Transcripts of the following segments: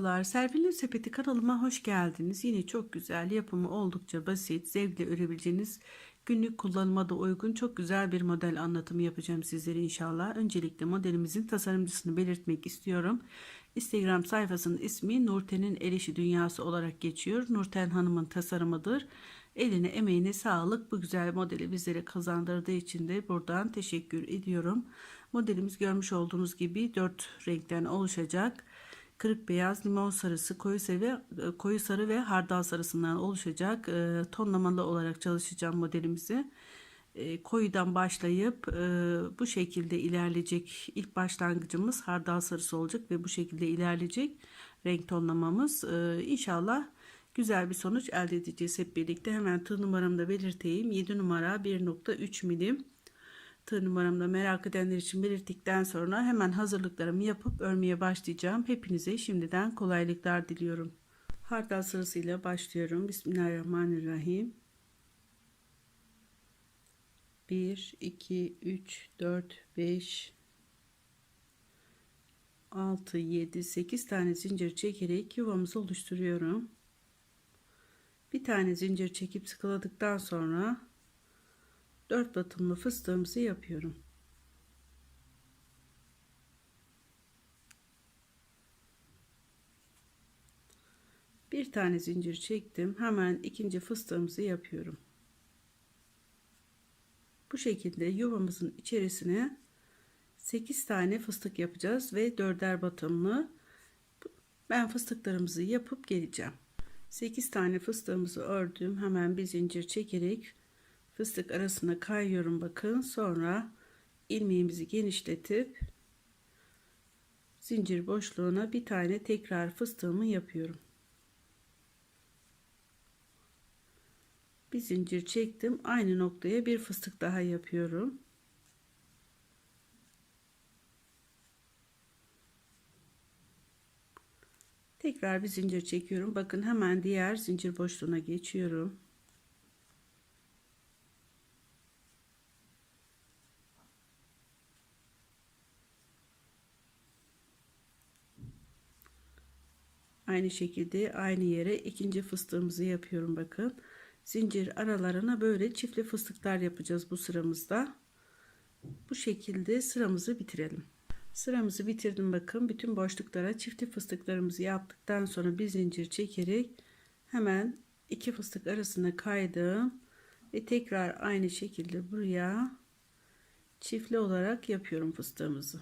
Merhabalar, Serpil'in Sepeti kanalıma hoş geldiniz. Yine çok güzel, yapımı oldukça basit, zevkle örebileceğiniz, günlük kullanıma da uygun çok güzel bir model anlatımı yapacağım sizlere inşallah. Öncelikle modelimizin tasarımcısını belirtmek istiyorum. Instagram sayfasının ismi Nurten'in El Dünyası olarak geçiyor. Nurten Hanım'ın tasarımıdır. Eline emeğine sağlık bu güzel modeli bizlere kazandırdığı için de buradan teşekkür ediyorum. Modelimiz görmüş olduğunuz gibi 4 renkten oluşacak. Kırık beyaz, limon sarısı, koyu sarı ve koyu sarı ve hardal sarısından oluşacak. E, tonlamalı olarak çalışacağım modelimizi. E, koyudan başlayıp e, bu şekilde ilerleyecek. İlk başlangıcımız hardal sarısı olacak ve bu şekilde ilerleyecek renk tonlamamız. E, inşallah güzel bir sonuç elde edeceğiz hep birlikte. Hemen tığ numaramı da belirteyim. 7 numara 1.3 milim tığ numaramda merak edenler için belirttikten sonra hemen hazırlıklarımı yapıp örmeye başlayacağım. Hepinize şimdiden kolaylıklar diliyorum. Hardal sırasıyla başlıyorum. Bismillahirrahmanirrahim. 1, 2, 3, 4, 5, 6, 7, 8 tane zincir çekerek yuvamızı oluşturuyorum. Bir tane zincir çekip sıkıladıktan sonra 4 batımlı fıstığımızı yapıyorum. Bir tane zincir çektim. Hemen ikinci fıstığımızı yapıyorum. Bu şekilde yuvamızın içerisine 8 tane fıstık yapacağız ve dörder batımlı. Ben fıstıklarımızı yapıp geleceğim. 8 tane fıstığımızı ördüm. Hemen bir zincir çekerek fıstık arasına kayıyorum bakın. Sonra ilmeğimizi genişletip zincir boşluğuna bir tane tekrar fıstığımı yapıyorum. Bir zincir çektim. Aynı noktaya bir fıstık daha yapıyorum. Tekrar bir zincir çekiyorum. Bakın hemen diğer zincir boşluğuna geçiyorum. Aynı şekilde aynı yere ikinci fıstığımızı yapıyorum bakın. Zincir aralarına böyle çiftli fıstıklar yapacağız bu sıramızda. Bu şekilde sıramızı bitirelim. Sıramızı bitirdim bakın. Bütün boşluklara çiftli fıstıklarımızı yaptıktan sonra bir zincir çekerek hemen iki fıstık arasına kaydım. Ve tekrar aynı şekilde buraya çiftli olarak yapıyorum fıstığımızı.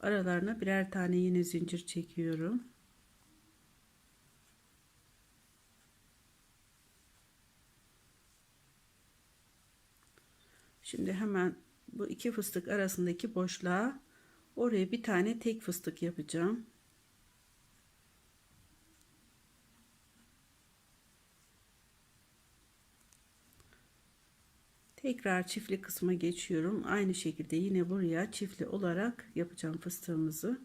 Aralarına birer tane yine zincir çekiyorum. Şimdi hemen bu iki fıstık arasındaki boşluğa oraya bir tane tek fıstık yapacağım. Tekrar çiftli kısma geçiyorum. Aynı şekilde yine buraya çiftli olarak yapacağım fıstığımızı.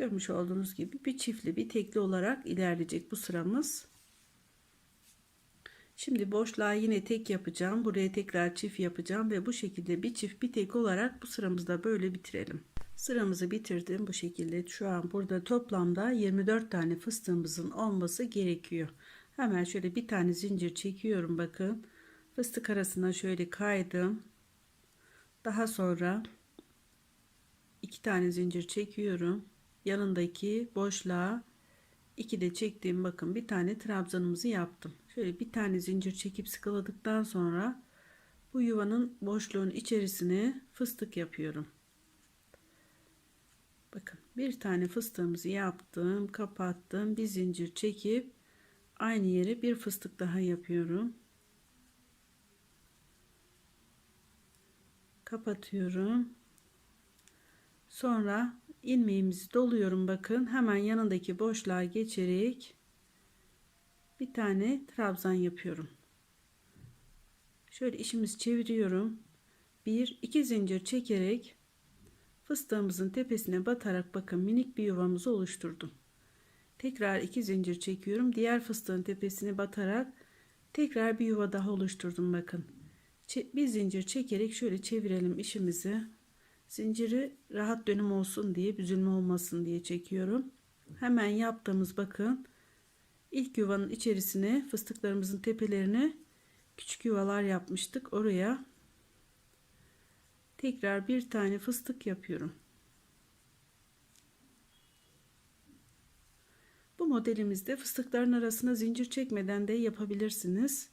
Görmüş olduğunuz gibi bir çiftli bir tekli olarak ilerleyecek bu sıramız. Şimdi boşluğa yine tek yapacağım. Buraya tekrar çift yapacağım ve bu şekilde bir çift bir tek olarak bu sıramızda böyle bitirelim. Sıramızı bitirdim bu şekilde. Şu an burada toplamda 24 tane fıstığımızın olması gerekiyor. Hemen şöyle bir tane zincir çekiyorum bakın. Fıstık arasına şöyle kaydım. Daha sonra iki tane zincir çekiyorum yanındaki boşluğa iki de çektiğim bakın bir tane trabzanımızı yaptım. Şöyle bir tane zincir çekip sıkıladıktan sonra bu yuvanın boşluğun içerisine fıstık yapıyorum. Bakın bir tane fıstığımızı yaptım, kapattım, bir zincir çekip aynı yere bir fıstık daha yapıyorum. Kapatıyorum. Sonra ilmeğimizi doluyorum bakın. Hemen yanındaki boşluğa geçerek bir tane trabzan yapıyorum. Şöyle işimizi çeviriyorum. Bir iki zincir çekerek fıstığımızın tepesine batarak bakın minik bir yuvamızı oluşturdum. Tekrar iki zincir çekiyorum. Diğer fıstığın tepesine batarak Tekrar bir yuva daha oluşturdum bakın. Bir zincir çekerek şöyle çevirelim işimizi. Zinciri rahat dönüm olsun diye, büzülme olmasın diye çekiyorum. Hemen yaptığımız bakın. ilk yuvanın içerisine fıstıklarımızın tepelerine küçük yuvalar yapmıştık. Oraya tekrar bir tane fıstık yapıyorum. Bu modelimizde fıstıkların arasına zincir çekmeden de yapabilirsiniz.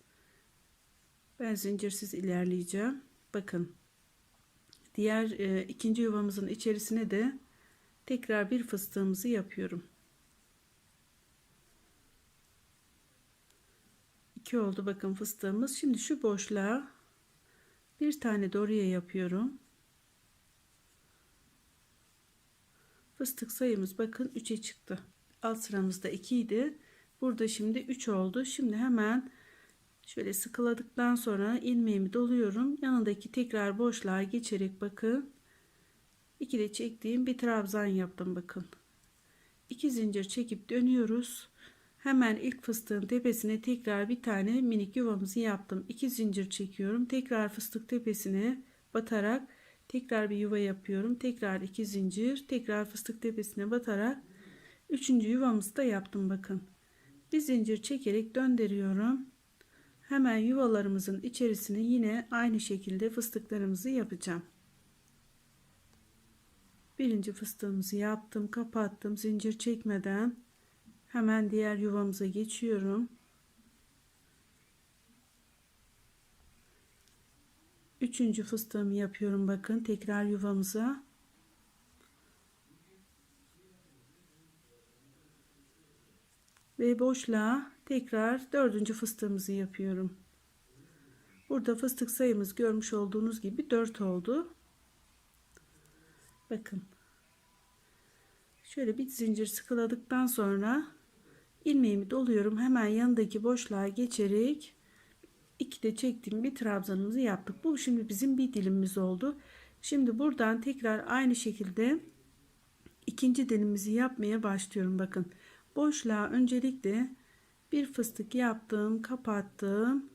Ben zincirsiz ilerleyeceğim. Bakın. Diğer e, ikinci yuvamızın içerisine de tekrar bir fıstığımızı yapıyorum. İki oldu bakın fıstığımız. Şimdi şu boşluğa bir tane de oraya yapıyorum. Fıstık sayımız bakın 3'e çıktı. Alt sıramızda 2 idi. Burada şimdi 3 oldu. Şimdi hemen şöyle sıkıladıktan sonra ilmeğimi doluyorum. Yanındaki tekrar boşluğa geçerek bakın. 2 de çektiğim bir trabzan yaptım bakın. 2 zincir çekip dönüyoruz. Hemen ilk fıstığın tepesine tekrar bir tane minik yuvamızı yaptım. 2 zincir çekiyorum. Tekrar fıstık tepesine batarak tekrar bir yuva yapıyorum. Tekrar 2 zincir, tekrar fıstık tepesine batarak Üçüncü yuvamızı da yaptım bakın. Bir zincir çekerek döndürüyorum. Hemen yuvalarımızın içerisine yine aynı şekilde fıstıklarımızı yapacağım. Birinci fıstığımızı yaptım, kapattım. Zincir çekmeden hemen diğer yuvamıza geçiyorum. Üçüncü fıstığımı yapıyorum bakın tekrar yuvamıza. ve boşluğa tekrar dördüncü fıstığımızı yapıyorum. Burada fıstık sayımız görmüş olduğunuz gibi 4 oldu. Bakın. Şöyle bir zincir sıkıladıktan sonra ilmeğimi doluyorum. Hemen yanındaki boşluğa geçerek iki de çektiğim bir trabzanımızı yaptık. Bu şimdi bizim bir dilimimiz oldu. Şimdi buradan tekrar aynı şekilde ikinci dilimimizi yapmaya başlıyorum. Bakın boşluğa öncelikle bir fıstık yaptım kapattım.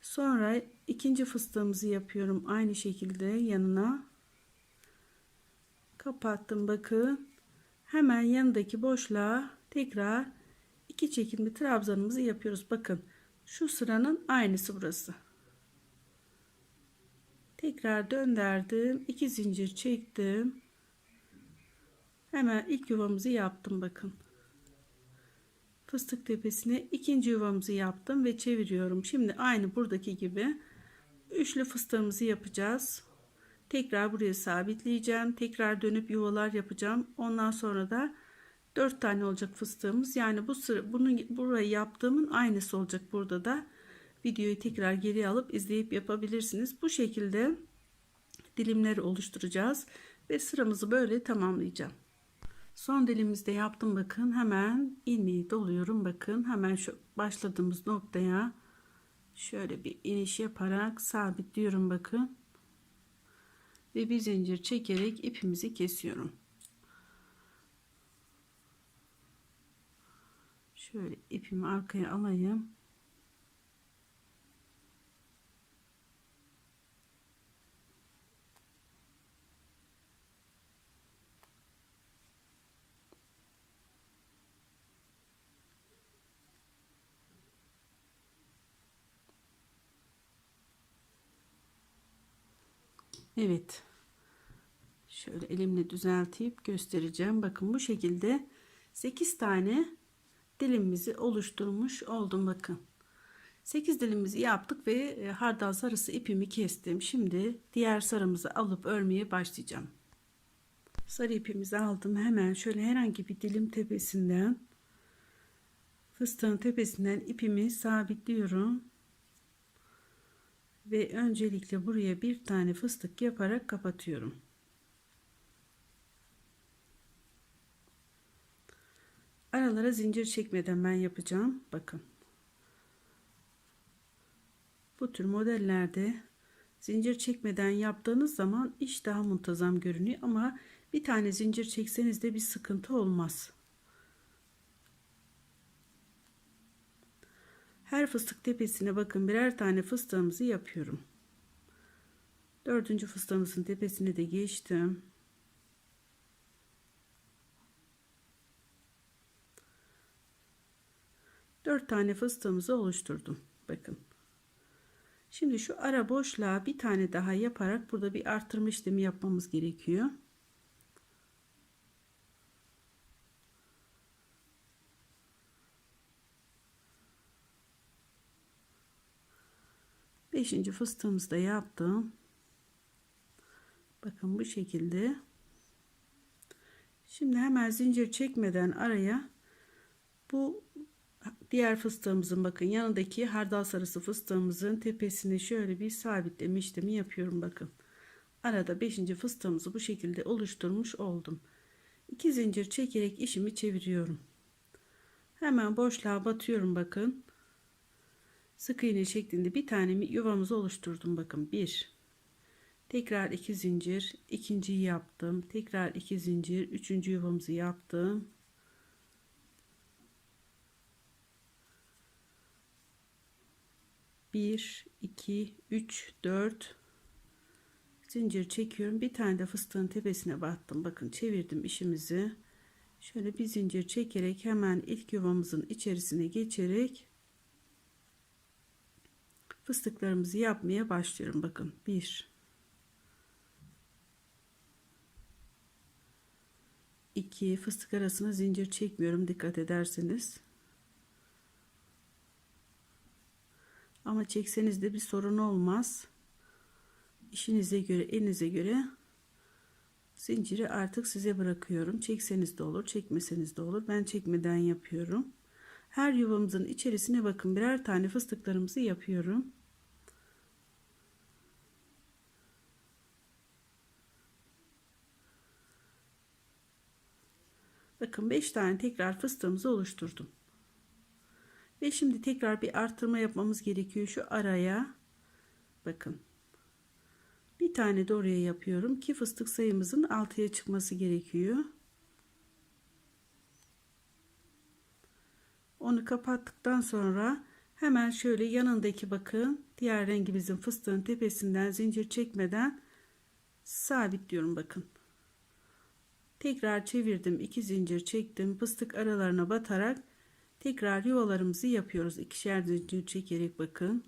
Sonra ikinci fıstığımızı yapıyorum aynı şekilde yanına. Kapattım bakın. Hemen yanındaki boşluğa tekrar iki çekimli trabzanımızı yapıyoruz. Bakın şu sıranın aynısı burası. Tekrar döndürdüm iki zincir çektim. Hemen ilk yuvamızı yaptım bakın. Fıstık tepesine ikinci yuvamızı yaptım ve çeviriyorum. Şimdi aynı buradaki gibi üçlü fıstığımızı yapacağız. Tekrar buraya sabitleyeceğim. Tekrar dönüp yuvalar yapacağım. Ondan sonra da 4 tane olacak fıstığımız. Yani bu sıra bunu burayı yaptığımın aynısı olacak burada da. Videoyu tekrar geri alıp izleyip yapabilirsiniz. Bu şekilde dilimleri oluşturacağız ve sıramızı böyle tamamlayacağım. Son dilimizde yaptım bakın. Hemen ilmeği doluyorum bakın. Hemen şu başladığımız noktaya şöyle bir iniş yaparak sabitliyorum bakın. Ve bir zincir çekerek ipimizi kesiyorum. Şöyle ipimi arkaya alayım Evet. Şöyle elimle düzeltip göstereceğim. Bakın bu şekilde 8 tane dilimimizi oluşturmuş oldum bakın. 8 dilimizi yaptık ve e, hardal sarısı ipimi kestim. Şimdi diğer sarımızı alıp örmeye başlayacağım. Sarı ipimizi aldım. Hemen şöyle herhangi bir dilim tepesinden fıstığın tepesinden ipimi sabitliyorum ve öncelikle buraya bir tane fıstık yaparak kapatıyorum. Aralara zincir çekmeden ben yapacağım. Bakın. Bu tür modellerde zincir çekmeden yaptığınız zaman iş daha muntazam görünüyor ama bir tane zincir çekseniz de bir sıkıntı olmaz. Her fıstık tepesine bakın birer tane fıstığımızı yapıyorum. Dördüncü fıstığımızın tepesine de geçtim. Dört tane fıstığımızı oluşturdum. Bakın. Şimdi şu ara boşluğa bir tane daha yaparak burada bir arttırma işlemi yapmamız gerekiyor. Beşinci fıstığımızı da yaptım. Bakın bu şekilde. Şimdi hemen zincir çekmeden araya bu diğer fıstığımızın bakın yanındaki hardal sarısı fıstığımızın tepesine şöyle bir sabitleme işlemi yapıyorum bakın. Arada 5. fıstığımızı bu şekilde oluşturmuş oldum. 2 zincir çekerek işimi çeviriyorum. Hemen boşluğa batıyorum bakın. Sık iğne şeklinde bir tane yuvamızı oluşturdum bakın. 1 Tekrar 2 zincir, ikinciyi yaptım. Tekrar 2 zincir, üçüncü yuvamızı yaptım. Bir, iki, üç, dört zincir çekiyorum. Bir tane de fıstığın tepesine battım. Bakın çevirdim işimizi. Şöyle bir zincir çekerek hemen ilk yuvamızın içerisine geçerek fıstıklarımızı yapmaya başlıyorum. Bakın bir 2 fıstık arasına zincir çekmiyorum dikkat ederseniz. Ama çekseniz de bir sorun olmaz. İşinize göre, elinize göre zinciri artık size bırakıyorum. Çekseniz de olur, çekmeseniz de olur. Ben çekmeden yapıyorum. Her yuvamızın içerisine bakın birer tane fıstıklarımızı yapıyorum. Bakın 5 tane tekrar fıstığımızı oluşturdum. Ve şimdi tekrar bir artırma yapmamız gerekiyor. Şu araya bakın. Bir tane de oraya yapıyorum ki fıstık sayımızın 6'ya çıkması gerekiyor. Onu kapattıktan sonra hemen şöyle yanındaki bakın diğer rengimizin fıstığın tepesinden zincir çekmeden sabitliyorum bakın. Tekrar çevirdim. iki zincir çektim. Fıstık aralarına batarak tekrar yuvalarımızı yapıyoruz. İkişer zincir çekerek bakın.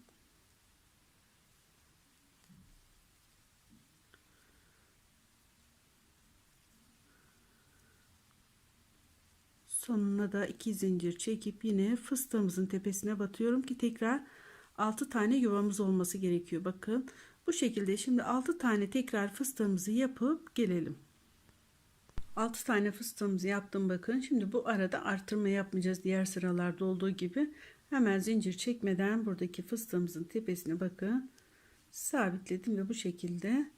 Sonuna da iki zincir çekip yine fıstığımızın tepesine batıyorum ki tekrar 6 tane yuvamız olması gerekiyor. Bakın bu şekilde şimdi 6 tane tekrar fıstığımızı yapıp gelelim. 6 tane fıstığımızı yaptım bakın. Şimdi bu arada artırma yapmayacağız. Diğer sıralarda olduğu gibi hemen zincir çekmeden buradaki fıstığımızın tepesine bakın. Sabitledim ve bu şekilde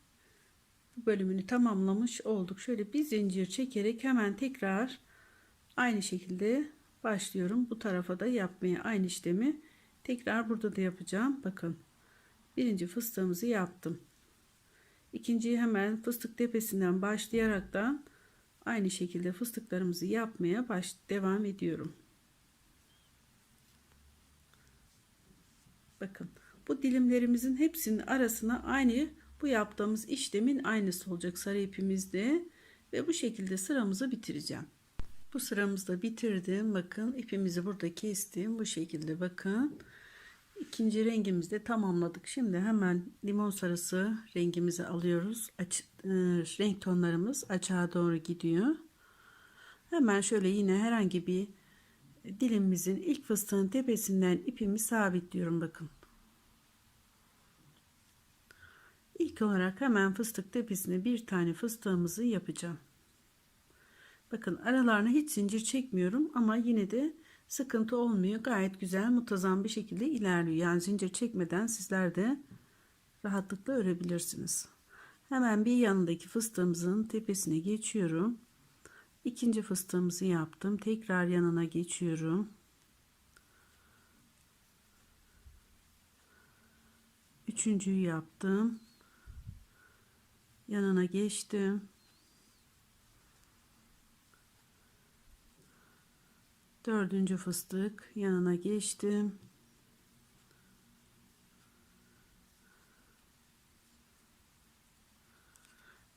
bu bölümünü tamamlamış olduk. Şöyle bir zincir çekerek hemen tekrar aynı şekilde başlıyorum. Bu tarafa da yapmaya aynı işlemi tekrar burada da yapacağım. Bakın birinci fıstığımızı yaptım. İkinciyi hemen fıstık tepesinden başlayaraktan Aynı şekilde fıstıklarımızı yapmaya baş devam ediyorum. Bakın bu dilimlerimizin hepsinin arasına aynı bu yaptığımız işlemin aynısı olacak sarı ipimizde ve bu şekilde sıramızı bitireceğim. Bu sıramızda bitirdim. Bakın ipimizi burada kestim. Bu şekilde bakın. İkinci rengimizi de tamamladık. Şimdi hemen limon sarısı rengimizi alıyoruz. Aç, e, renk tonlarımız açığa doğru gidiyor. Hemen şöyle yine herhangi bir dilimimizin ilk fıstığın tepesinden ipimi sabitliyorum bakın. İlk olarak hemen fıstık tepesine bir tane fıstığımızı yapacağım. Bakın aralarına hiç zincir çekmiyorum ama yine de sıkıntı olmuyor. Gayet güzel muntazam bir şekilde ilerliyor. Yani zincir çekmeden sizler de rahatlıkla örebilirsiniz. Hemen bir yanındaki fıstığımızın tepesine geçiyorum. İkinci fıstığımızı yaptım. Tekrar yanına geçiyorum. Üçüncüyü yaptım. Yanına geçtim. dördüncü fıstık yanına geçtim.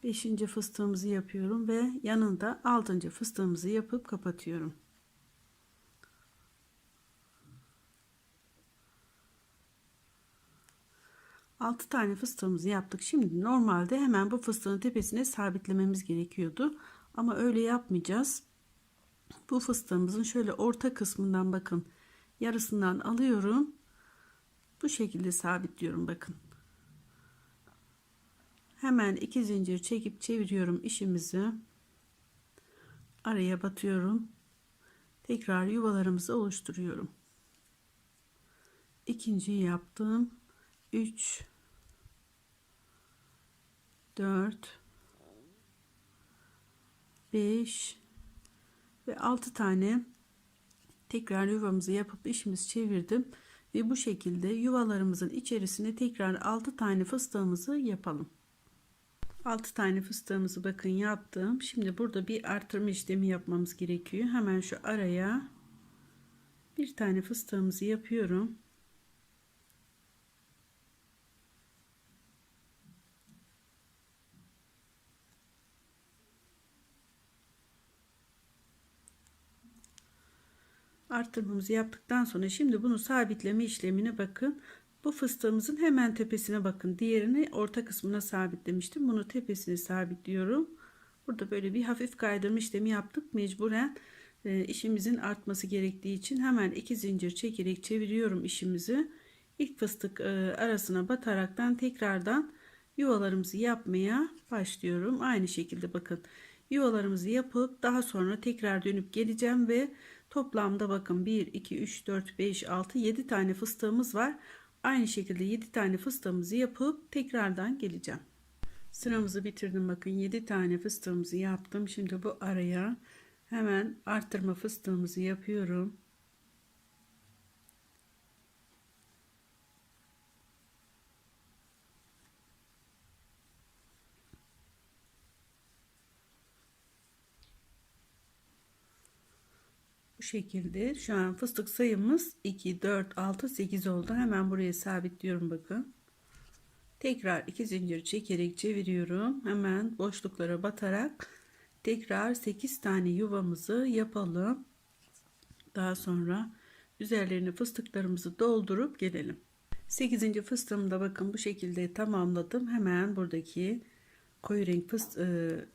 Beşinci fıstığımızı yapıyorum ve yanında altıncı fıstığımızı yapıp kapatıyorum. Altı tane fıstığımızı yaptık. Şimdi normalde hemen bu fıstığın tepesine sabitlememiz gerekiyordu. Ama öyle yapmayacağız. Bu fıstığımızın şöyle orta kısmından bakın. Yarısından alıyorum. Bu şekilde sabitliyorum bakın. Hemen iki zincir çekip çeviriyorum işimizi. Araya batıyorum. Tekrar yuvalarımızı oluşturuyorum. İkinciyi yaptım. 3 4 5 ve 6 tane tekrar yuvamızı yapıp işimizi çevirdim ve bu şekilde yuvalarımızın içerisine tekrar 6 tane fıstığımızı yapalım. 6 tane fıstığımızı bakın yaptım. Şimdi burada bir artırma işlemi yapmamız gerekiyor. Hemen şu araya bir tane fıstığımızı yapıyorum. Artırmamızı yaptıktan sonra şimdi bunu sabitleme işlemine bakın. Bu fıstığımızın hemen tepesine bakın. Diğerini orta kısmına sabitlemiştim. Bunu tepesine sabitliyorum. Burada böyle bir hafif kaydırma işlemi yaptık. Mecburen e, işimizin artması gerektiği için hemen iki zincir çekerek çeviriyorum işimizi. İlk fıstık e, arasına bataraktan tekrardan yuvalarımızı yapmaya başlıyorum. Aynı şekilde bakın yuvalarımızı yapıp daha sonra tekrar dönüp geleceğim ve toplamda bakın 1 2 3 4 5 6 7 tane fıstığımız var. Aynı şekilde 7 tane fıstığımızı yapıp tekrardan geleceğim. Sıramızı bitirdim bakın 7 tane fıstığımızı yaptım. Şimdi bu araya hemen arttırma fıstığımızı yapıyorum. Şekilde şu an fıstık sayımız 2, 4, 6, 8 oldu. Hemen buraya sabitliyorum bakın. Tekrar iki zincir çekerek çeviriyorum. Hemen boşluklara batarak tekrar 8 tane yuvamızı yapalım. Daha sonra üzerlerine fıstıklarımızı doldurup gelelim. 8. fıstığımı da bakın bu şekilde tamamladım. Hemen buradaki koyu renk fıst e,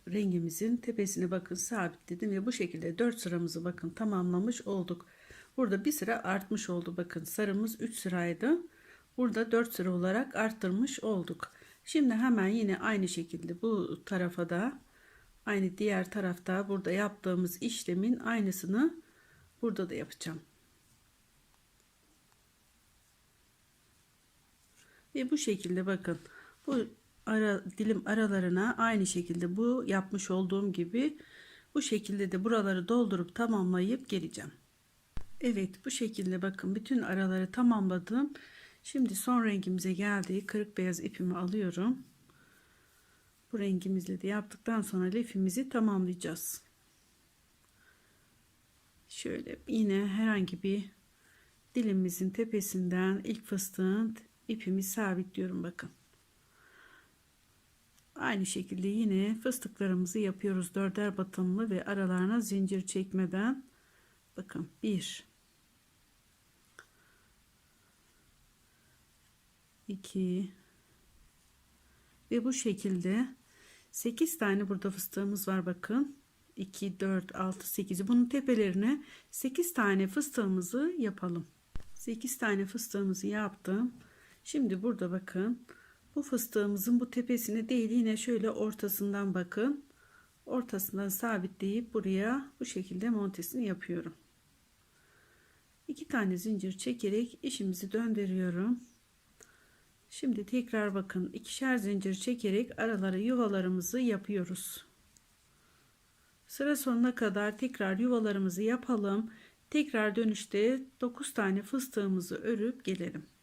rengimizin tepesine bakın sabitledim ve bu şekilde 4 sıramızı bakın tamamlamış olduk. Burada bir sıra artmış oldu bakın sarımız 3 sıraydı. Burada 4 sıra olarak arttırmış olduk. Şimdi hemen yine aynı şekilde bu tarafa da aynı diğer tarafta burada yaptığımız işlemin aynısını burada da yapacağım. Ve bu şekilde bakın bu ara, dilim aralarına aynı şekilde bu yapmış olduğum gibi bu şekilde de buraları doldurup tamamlayıp geleceğim. Evet bu şekilde bakın bütün araları tamamladım. Şimdi son rengimize geldiği kırık beyaz ipimi alıyorum. Bu rengimizle de yaptıktan sonra lifimizi tamamlayacağız. Şöyle yine herhangi bir dilimizin tepesinden ilk fıstığın ipimi sabitliyorum bakın. Aynı şekilde yine fıstıklarımızı yapıyoruz. Dörder batımlı ve aralarına zincir çekmeden. Bakın 1 2 ve bu şekilde 8 tane burada fıstığımız var bakın. 2 4 6 8 bunun tepelerine 8 tane fıstığımızı yapalım. 8 tane fıstığımızı yaptım. Şimdi burada bakın bu fıstığımızın bu tepesine değil yine şöyle ortasından bakın. Ortasından sabitleyip buraya bu şekilde montesini yapıyorum. İki tane zincir çekerek işimizi döndürüyorum. Şimdi tekrar bakın ikişer zincir çekerek aralara yuvalarımızı yapıyoruz. Sıra sonuna kadar tekrar yuvalarımızı yapalım. Tekrar dönüşte 9 tane fıstığımızı örüp gelelim.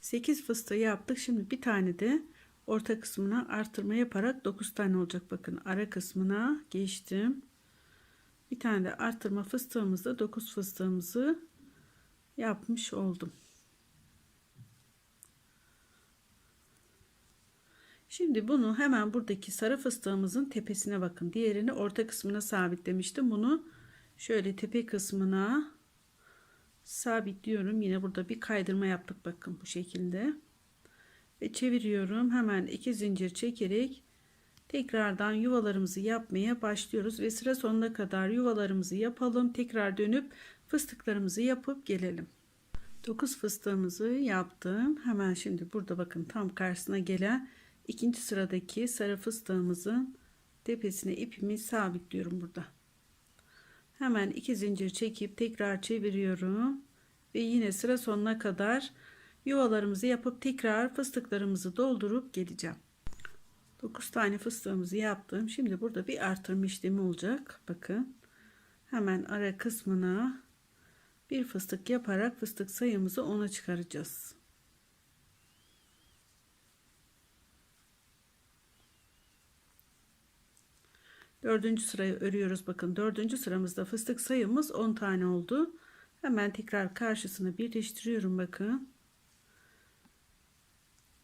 8 fıstığı yaptık. Şimdi bir tane de orta kısmına artırma yaparak 9 tane olacak. Bakın ara kısmına geçtim. Bir tane de artırma fıstığımızda 9 fıstığımızı yapmış oldum. Şimdi bunu hemen buradaki sarı fıstığımızın tepesine bakın. Diğerini orta kısmına sabitlemiştim. Bunu şöyle tepe kısmına sabitliyorum. Yine burada bir kaydırma yaptık bakın bu şekilde. Ve çeviriyorum. Hemen iki zincir çekerek tekrardan yuvalarımızı yapmaya başlıyoruz ve sıra sonuna kadar yuvalarımızı yapalım. Tekrar dönüp fıstıklarımızı yapıp gelelim. 9 fıstığımızı yaptım. Hemen şimdi burada bakın tam karşısına gelen ikinci sıradaki sarı fıstığımızın tepesine ipimi sabitliyorum burada. Hemen iki zincir çekip tekrar çeviriyorum ve yine sıra sonuna kadar yuvalarımızı yapıp tekrar fıstıklarımızı doldurup geleceğim. 9 tane fıstığımızı yaptım. Şimdi burada bir artırma işlemi olacak. Bakın. Hemen ara kısmına bir fıstık yaparak fıstık sayımızı 10'a çıkaracağız. Dördüncü sırayı örüyoruz. Bakın dördüncü sıramızda fıstık sayımız 10 tane oldu. Hemen tekrar karşısını birleştiriyorum. Bakın.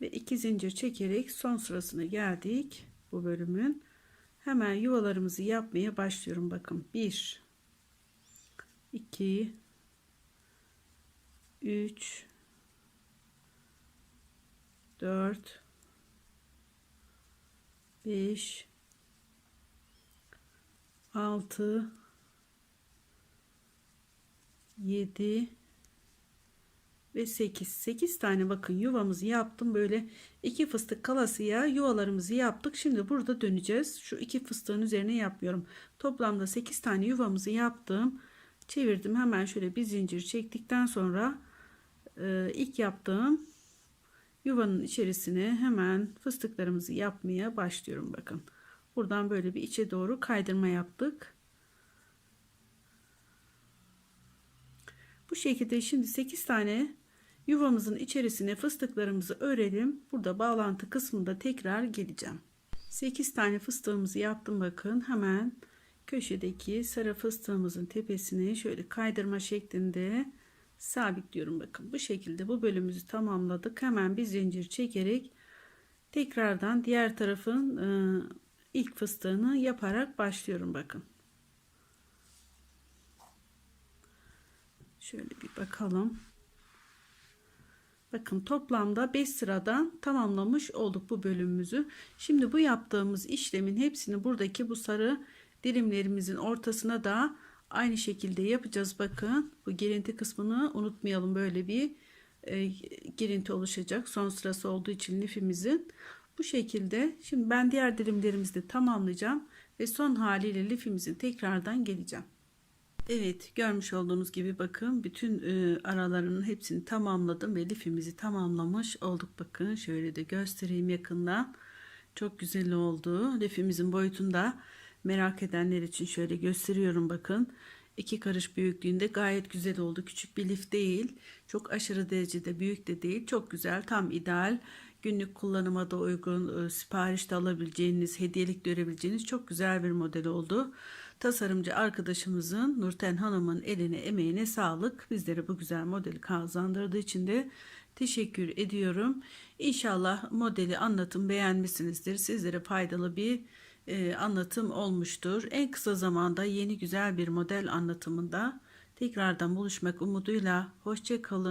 Ve iki zincir çekerek son sırasına geldik. Bu bölümün. Hemen yuvalarımızı yapmaya başlıyorum. Bakın 1 2 3 4 5 6 7 ve 8 8 tane bakın yuvamızı yaptım böyle. İki fıstık kalasıya yuvalarımızı yaptık. Şimdi burada döneceğiz. Şu iki fıstığın üzerine yapıyorum. Toplamda 8 tane yuvamızı yaptım. Çevirdim. Hemen şöyle bir zincir çektikten sonra e, ilk yaptığım yuvanın içerisine hemen fıstıklarımızı yapmaya başlıyorum bakın. Buradan böyle bir içe doğru kaydırma yaptık bu şekilde şimdi 8 tane yuvamızın içerisine fıstıklarımızı örelim. Burada bağlantı kısmında tekrar geleceğim. 8 tane fıstığımızı yaptım bakın. Hemen köşedeki sarı fıstığımızın tepesine şöyle kaydırma şeklinde sabitliyorum bakın. Bu şekilde bu bölümümüzü tamamladık. Hemen bir zincir çekerek tekrardan diğer tarafın e, ilk fıstığını yaparak başlıyorum bakın şöyle bir bakalım. Bakın toplamda 5 sıradan tamamlamış olduk bu bölümümüzü. Şimdi bu yaptığımız işlemin hepsini buradaki bu sarı dilimlerimizin ortasına da aynı şekilde yapacağız. Bakın bu girinti kısmını unutmayalım. Böyle bir e, girinti oluşacak. Son sırası olduğu için lifimizin. Bu şekilde. Şimdi ben diğer dilimlerimizi de tamamlayacağım ve son haliyle lifimizin tekrardan geleceğim Evet görmüş olduğunuz gibi bakın bütün e, aralarının hepsini tamamladım ve lifimizi tamamlamış olduk bakın şöyle de göstereyim yakından çok güzel oldu lifimizin boyutunda merak edenler için şöyle gösteriyorum bakın. iki karış büyüklüğünde gayet güzel oldu. Küçük bir lif değil. Çok aşırı derecede büyük de değil. Çok güzel tam ideal. Günlük kullanıma da uygun e, siparişte alabileceğiniz, hediyelik görebileceğiniz çok güzel bir model oldu. Tasarımcı arkadaşımızın Nurten Hanım'ın eline emeğine sağlık. Bizlere bu güzel modeli kazandırdığı için de teşekkür ediyorum. İnşallah modeli anlatım beğenmişsinizdir. Sizlere faydalı bir e, anlatım olmuştur. En kısa zamanda yeni güzel bir model anlatımında tekrardan buluşmak umuduyla hoşçakalın.